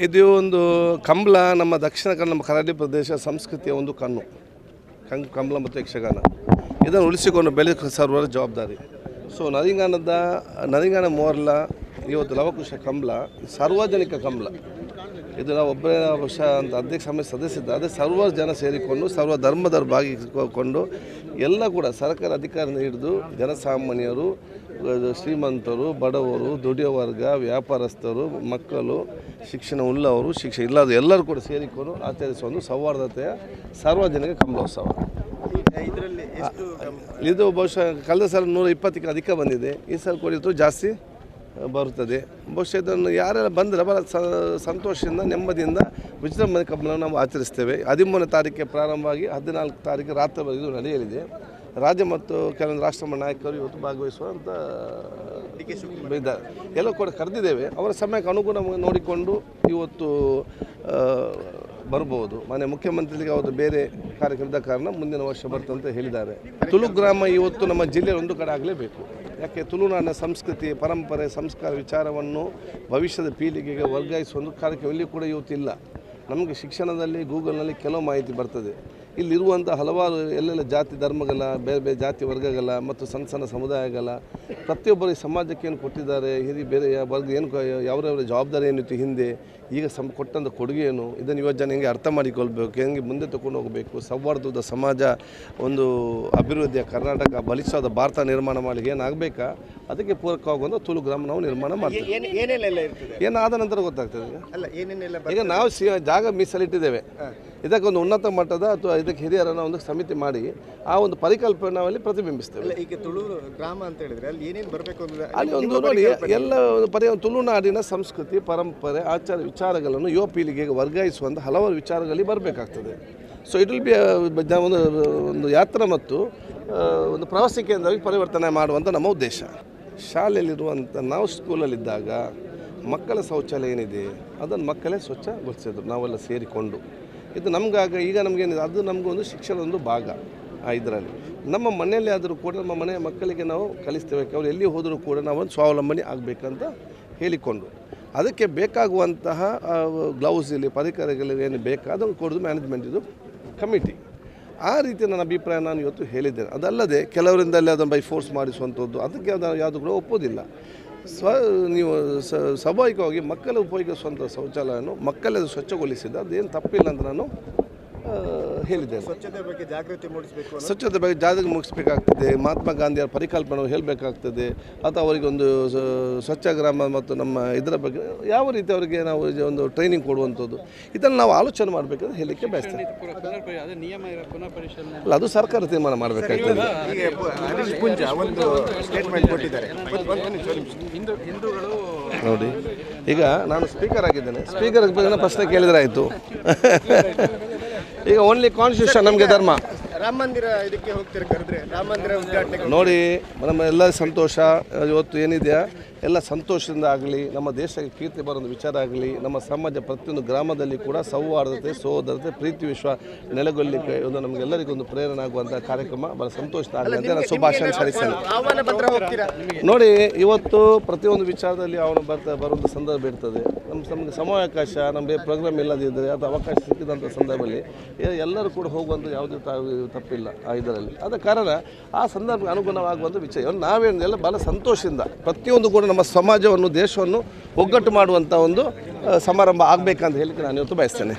ಇದು ಒಂದು ಕಂಬಳ, ನಮ್ಮ ದಕ್ಷಿಣ ಕನ್ನಡ, ನಮ್ಮ ಕರಾವಳಿ ಪ್ರದೇಶ ಸಂಸ್ಕೃತಿಯ ಒಂದು ಕಣ್ಣು. ಕಂಗ್, ಕಂಬಳ ಮತ್ತು ಯಕ್ಷಗಾನ. ಇದನ್ನು ಉಳಿಸಿಕೊಂಡು ಬೆಲೆ ಸರ್ವರ ಜವಾಬ್ದಾರಿ. ಸೊ ನರಿಂಗಾನದ ನರಿಂಗಾನ ಮೋರ್ಲ, ಇವತ್ತು ಲವಕುಶ ಕಂಬಳ, ಸಾರ್ವಜನಿಕ ಕಂಬಳ. ಇದು ನಾವು ಒಬ್ಬರೇ ವರ್ಷ ಅಂತ ಅಧ್ಯಕ್ಷ ಸಮಿತಿ ಸದಸ್ಯದ ಅದೇ ಸರ್ವ ಜನ ಸೇರಿಕೊಂಡು ಸರ್ವ ಧರ್ಮದವರು ಭಾಗಿಸಿಕೊಂಡು ಎಲ್ಲ ಕೂಡ ಸರ್ಕಾರ ಅಧಿಕಾರದಿಂದ ಹಿಡಿದು ಜನಸಾಮಾನ್ಯರು ಶ್ರೀಮಂತರು ಬಡವರು ದುಡಿಯೋ ವರ್ಗ ವ್ಯಾಪಾರಸ್ಥರು ಮಕ್ಕಳು ಶಿಕ್ಷಣ ಉಳ್ಳವರು ಶಿಕ್ಷಣ ಇಲ್ಲದ ಎಲ್ಲರೂ ಕೂಡ ಸೇರಿಕೊಂಡು ಆಚರಿಸುವ ಒಂದು ಸೌಹಾರ್ದತೆಯ ಸಾರ್ವಜನಿಕ ಕಮಲೋತ್ಸವ ಇದು ಬಹುಶಃ ಕಳೆದ ಸಲ ನೂರ ಇಪ್ಪತ್ತಕ್ಕೆ ಅಧಿಕ ಬಂದಿದೆ. ಈ ಸಲ ಕೂಡ ಜಾಸ್ತಿ. ಬರುತ್ತದೆ. ಬಹುಶಃ ಇದನ್ನು ಯಾರೆಲ್ಲ ಬಂದರೆ ಬಹಳ ಸಂತೋಷದಿಂದ ನೆಮ್ಮದಿಯಿಂದ ವಿಜೃಂಭಣೆ ಕಬ್ಬನ ನಾವು ಆಚರಿಸ್ತೇವೆ. ಹದಿಮೂರನೇ ತಾರೀಕಿಗೆ ಪ್ರಾರಂಭವಾಗಿ ಹದಿನಾಲ್ಕು ತಾರೀಕು ರಾತ್ರಿವರೆಗೂ ನಡೆಯಲಿದೆ. ರಾಜ್ಯ ಮತ್ತು ಕೆಲವೊಂದು ರಾಷ್ಟ್ರ ನಾಯಕರು ಇವತ್ತು ಭಾಗವಹಿಸುವಂಥ ಇದ್ದಾರೆ. ಎಲ್ಲ ಕೂಡ ಕರೆದಿದ್ದೇವೆ. ಅವರ ಸಮಯಕ್ಕೆ ಅನುಗುಣ ನೋಡಿಕೊಂಡು ಇವತ್ತು ಬರಬಹುದು. ಬರ್ಬೋದು ಮನೆ ಮುಖ್ಯಮಂತ್ರಿಗೆ ಅವರು ಬೇರೆ ಕಾರ್ಯಕ್ರಮದ ಕಾರಣ ಮುಂದಿನ ವರ್ಷ ಬರ್ತಂತ ಹೇಳಿದ್ದಾರೆ. ತುಳು ಗ್ರಾಮ ಇವತ್ತು ನಮ್ಮ ಜಿಲ್ಲೆಯಲ್ಲಿ ಒಂದು ಕಡೆ ಆಗಲೇಬೇಕು. ಯಾಕೆ ತುಳುನಾಡಿನ ಸಂಸ್ಕೃತಿ, ಪರಂಪರೆ, ಸಂಸ್ಕಾರ, ವಿಚಾರವನ್ನು ಭವಿಷ್ಯದ ಪೀಳಿಗೆಗೆ ವರ್ಗಾಯಿಸುವ ಒಂದು ಕಾರ್ಯಕ್ರಮ ಕೂಡ ಇವತ್ತಿಲ್ಲ. ನಮಗೆ ಶಿಕ್ಷಣದಲ್ಲಿ, ಗೂಗಲ್ನಲ್ಲಿ ಕೆಲವು ಮಾಹಿತಿ ಬರ್ತದೆ. ಇಲ್ಲಿರುವಂಥ ಹಲವಾರು ಎಲ್ಲೆಲ್ಲ ಜಾತಿ ಧರ್ಮಗಳ, ಬೇರೆ ಬೇರೆ ಜಾತಿ ವರ್ಗಗಳ ಮತ್ತು ಸಣ್ಣ ಸಣ್ಣ ಸಮುದಾಯಗಳ ಪ್ರತಿಯೊಬ್ಬರು ಈ ಸಮಾಜಕ್ಕೆ ಏನು ಕೊಟ್ಟಿದ್ದಾರೆ, ಹಿರಿಯ, ಬೇರೆ ವರ್ಗ ಏನು ಯಾವ್ಯಾವ ಜವಾಬ್ದಾರಿ ಏನಿತ್ತು ಹಿಂದೆ, ಈಗ ಸಮ್ ಕೊಟ್ಟಂಥ ಕೊಡುಗೆ ಏನು, ಇದನ್ನು ಯುವ ಜನ ಹೆಂಗೆ ಅರ್ಥ ಮಾಡಿಕೊಳ್ಬೇಕು, ಹೆಂಗೆ ಮುಂದೆ ತಗೊಂಡು ಹೋಗಬೇಕು, ಸೌಹಾರ್ದದ ಸಮಾಜ, ಒಂದು ಅಭಿವೃದ್ಧಿಯ ಕರ್ನಾಟಕ, ಬಲಿಷ್ಠವಾದ ಭಾರತ ನಿರ್ಮಾಣ ಮಾಡಿ ಏನಾಗಬೇಕಾ? ಅದಕ್ಕೆ ಪೂರಕವಾಗುವಂಥ ತುಳು ಗ್ರಾಮ ನಾವು ನಿರ್ಮಾಣ ಮಾಡ್ತೀವಿ. ಏನ್ ಏನೇನೆಲ್ಲ ಇರ್ತದೆ? ಏನಾದ ನಂತರ ಗೊತ್ತಾಗ್ತದೆ ಈಗ. ಅಲ್ಲ ಏನೇನೆಲ್ಲ ಈಗ ನಾವು ಸಿ ಜಾಗ ಮೀಸಲಿಟ್ಟಿದ್ದೇವೆ. ಇದಕ್ಕೊಂದು ಉನ್ನತ ಮಟ್ಟದ ಅಥವಾ ಇದಕ್ಕೆ ಹಿರಿಯರನ್ನ ಒಂದು ಸಮಿತಿ ಮಾಡಿ ಆ ಒಂದು ಪರಿಕಲ್ಪನೆ ನಾವಲ್ಲಿ ಪ್ರತಿಬಿಂಬಿಸ್ತೇವೆ. ಅಲ್ಲ ಈಗ ತುಳು ಗ್ರಾಮ ಅಂತ ಹೇಳಿದ್ರೆ ಅಲ್ಲಿ ಏನೇನು ಬರಬೇಕು ಅಲ್ಲಿ ಒಂದು ನೋಡಿ ಎಲ್ಲ ಒಂದು ಪರಿ ತುಳುನಾಡಿನ ಸಂಸ್ಕೃತಿ ಪರಂಪರೆ ಆಚಾರ ವಿಚಾರಗಳನ್ನು ಯುವ ಪೀಳಿಗೆಗೆ ವರ್ಗಾಯಿಸುವಂಥ ಹಲವಾರು ವಿಚಾರಗಳಲ್ಲಿ ಬರಬೇಕಾಗ್ತದೆ. ಸೊ ಇಟ್ ವಿಲ್ ಬಿ ಒಂದು ಒಂದು ಯಾತ್ರಾ ಮತ್ತು ಒಂದು ಪ್ರವಾಸಿ ಕೇಂದ್ರವಾಗಿ ಪರಿವರ್ತನೆ ಮಾಡುವಂಥ ನಮ್ಮ ಉದ್ದೇಶ. ಶಾಲೆಯಲ್ಲಿರುವಂಥ ನಾವು ಸ್ಕೂಲಲ್ಲಿದ್ದಾಗ ಮಕ್ಕಳ ಶೌಚಾಲಯ ಏನಿದೆ, ಅದನ್ನು ಮಕ್ಕಳೇ ಸ್ವಚ್ಛಗೊಳಿಸಿದ್ರು, ನಾವೆಲ್ಲ ಸೇರಿಕೊಂಡು. ಇದು ನಮಗಾಗ ಈಗ ನಮಗೇನಿದೆ ಅದು ನಮಗೊಂದು ಶಿಕ್ಷಣದ ಒಂದು ಭಾಗ ಇದರಲ್ಲಿ. ನಮ್ಮ ಮನೆಯಲ್ಲಿ ಆದರೂ ಕೂಡ ನಮ್ಮ ಮನೆಯ ಮಕ್ಕಳಿಗೆ ನಾವು ಕಲಿಸ್ತೇವೆ ಅವ್ರು ಎಲ್ಲಿ ಹೋದರೂ ಕೂಡ ನಾವು ಒಂದು ಸ್ವಾವಲಂಬನೆ ಆಗಬೇಕಂತ ಹೇಳಿಕೊಂಡು. ಅದಕ್ಕೆ ಬೇಕಾಗುವಂತಹ ಗ್ಲೌಸ್ ಇಲ್ಲಿ ಪರಿಕರಗಳು ಏನು ಬೇಕಾದ ಕೊಡೋದು ಮ್ಯಾನೇಜ್ಮೆಂಟ್ ಇದು ಕಮಿಟಿ ಆ ರೀತಿ ನನ್ನ ಅಭಿಪ್ರಾಯ ನಾನು ಇವತ್ತು ಹೇಳಿದ್ದೇನೆ. ಅದಲ್ಲದೆ ಕೆಲವರಿಂದಲೇ ಅದನ್ನು ಬೈ ಫೋರ್ಸ್ ಮಾಡಿಸುವಂಥದ್ದು, ಅದಕ್ಕೆ ಅದು ಯಾವುದು ಕೂಡ ಒಪ್ಪೋದಿಲ್ಲ. ಸ್ವ, ನೀವು ಸ್ವಾಭಾವಿಕವಾಗಿ ಮಕ್ಕಳು ಉಪಯೋಗಿಸುವಂಥ ಶೌಚಾಲಯವನ್ನು ಮಕ್ಕಳೇ ಸ್ವಚ್ಛಗೊಳಿಸಿದ ಅದೇನು ತಪ್ಪಿಲ್ಲ ಅಂತ ನಾನು ಹೇಳಿದ್ದೇನೆ. ಸ್ವಚ್ಛತೆ ಬಗ್ಗೆ ಜಾಗೃತಿ ಮೂಡಿಸಬೇಕು ಸ್ವಚ್ಛತೆ ಬಗ್ಗೆ ಜಾಗೃತಿ ಮುಗಿಸ್ಬೇಕಾಗ್ತದೆ ಮಹಾತ್ಮ ಗಾಂಧಿಯವರ ಪರಿಕಲ್ಪನೆ ಹೇಳಬೇಕಾಗ್ತದೆ. ಅಥವಾ ಅವರಿಗೆ ಒಂದು ಸ್ವಚ್ಛ ಗ್ರಾಮ ಮತ್ತು ನಮ್ಮ ಇದರ ಬಗ್ಗೆ ಯಾವ ರೀತಿ ಅವರಿಗೆ ನಾವು ಇದು ಒಂದು ಟ್ರೈನಿಂಗ್ ಕೊಡುವಂಥದ್ದು. ಇದನ್ನು ನಾವು ಆಲೋಚನೆ ಮಾಡಬೇಕಂತ ಹೇಳಲಿಕ್ಕೆ ಬಯಸ್ತೇನೆ. ಅಲ್ಲ ಅದು ಸರ್ಕಾರ ತೀರ್ಮಾನ ಮಾಡಬೇಕಾಗ್ತದೆ ಈಗ ಪುಂಜ ಒಂದು ಸ್ಟೇಟ್ಮೆಂಟ್ ಕೊಟ್ಟಿದ್ದಾರೆ. ಒಂದು- ಒಂದು ನಿಮಿಷ, ಒಂದು ನಿಮಿಷ. ಹಿಂದೂ ಹಿಂದೂಗಳು ನೋಡಿ ಈಗ ನಾನು ಸ್ಪೀಕರ್ ಆಗಿದ್ದೇನೆ. ಸ್ಪೀಕರ್ ಬಗ್ಗೆ ಪ್ರಶ್ನೆ ಕೇಳಿದ್ರೆ ಆಯಿತು. ಈಗ ಓನ್ಲಿ ಕಾನ್ಸ್ಟಿಟ್ಯೂಷನ್ ನಮಗೆ ಧರ್ಮ. ರಾಮ ಮಂದಿರ ಇದಕ್ಕೆ ಹೋಗ್ತೀರಾ ಕರೆದ್ರೆ? ರಾಮ ಮಂದಿರ ಉದ್ಘಾಟನೆಗೆ ನೋಡಿ ನಮ್ಮ ಎಲ್ಲ ಸಂತೋಷ ಇವತ್ತು ಏನಿದೆಯಾ ಎಲ್ಲ ಸಂತೋಷದಿಂದ ಆಗಲಿ ನಮ್ಮ ದೇಶಕ್ಕೆ ಕೀರ್ತಿ ಬರೋ ವಿಚಾರ ಆಗಲಿ ನಮ್ಮ ಸಮಾಜ ಪ್ರತಿಯೊಂದು ಗ್ರಾಮದಲ್ಲಿ ಕೂಡ ಸೌಹಾರ್ದತೆ ಸೋದರತೆ ಪ್ರೀತಿ ವಿಶ್ವ ನೆಲೆಗೊಳ್ಳಲಿಕ್ಕೆ ಒಂದು ನಮಗೆಲ್ಲರಿಗೂ ಒಂದು ಪ್ರೇರಣೆ ಆಗುವಂಥ ಕಾರ್ಯಕ್ರಮ. ಬಹಳ ಸಂತೋಷ ಆಗಲಿ. ಅಂತ ನಾನು ಶುಭಾಶಯ ಸಲ್ಲಿಸ್ತೇನೆ ನೋಡಿ ಇವತ್ತು ಪ್ರತಿಯೊಂದು ವಿಚಾರದಲ್ಲಿ ಅವನು ಬರ್ತಾ ಬರುವಂಥ ಸಂದರ್ಭ ಇರ್ತದೆ. ನಮ್ಮ ನಮಗೆ ಸಮಯಾವಕಾಶ ನಮಗೆ ಪ್ರೋಗ್ರಾಮ್ ಇಲ್ಲದಿದ್ದರೆ ಅದು ಅವಕಾಶ ಸಿಕ್ಕಿದಂಥ ಸಂದರ್ಭದಲ್ಲಿ ಎಲ್ಲರೂ ಕೂಡ ಹೋಗುವಂಥ ಯಾವುದೇ ತಪ್ಪಿಲ್ಲ ಆ ಇದರಲ್ಲಿ. ಆದ ಕಾರಣ ಆ ಸಂದರ್ಭಕ್ಕೆ ಅನುಗುಣವಾಗುವಂಥ ವಿಷಯ ನಾವೇನೆಲ್ಲ ಬಹಳ ಸಂತೋಷದಿಂದ ಪ್ರತಿಯೊಂದು ಕೂಡ ನಮ್ಮ ಸಮಾಜವನ್ನು, ದೇಶವನ್ನು ಒಗ್ಗಟ್ಟು ಮಾಡುವಂಥ ಒಂದು ಸಮಾರಂಭ ಆಗಬೇಕಂತ ಹೇಳಿಕ್ಕೆ ನಾನು ಇವತ್ತು ಬಯಸ್ತೇನೆ.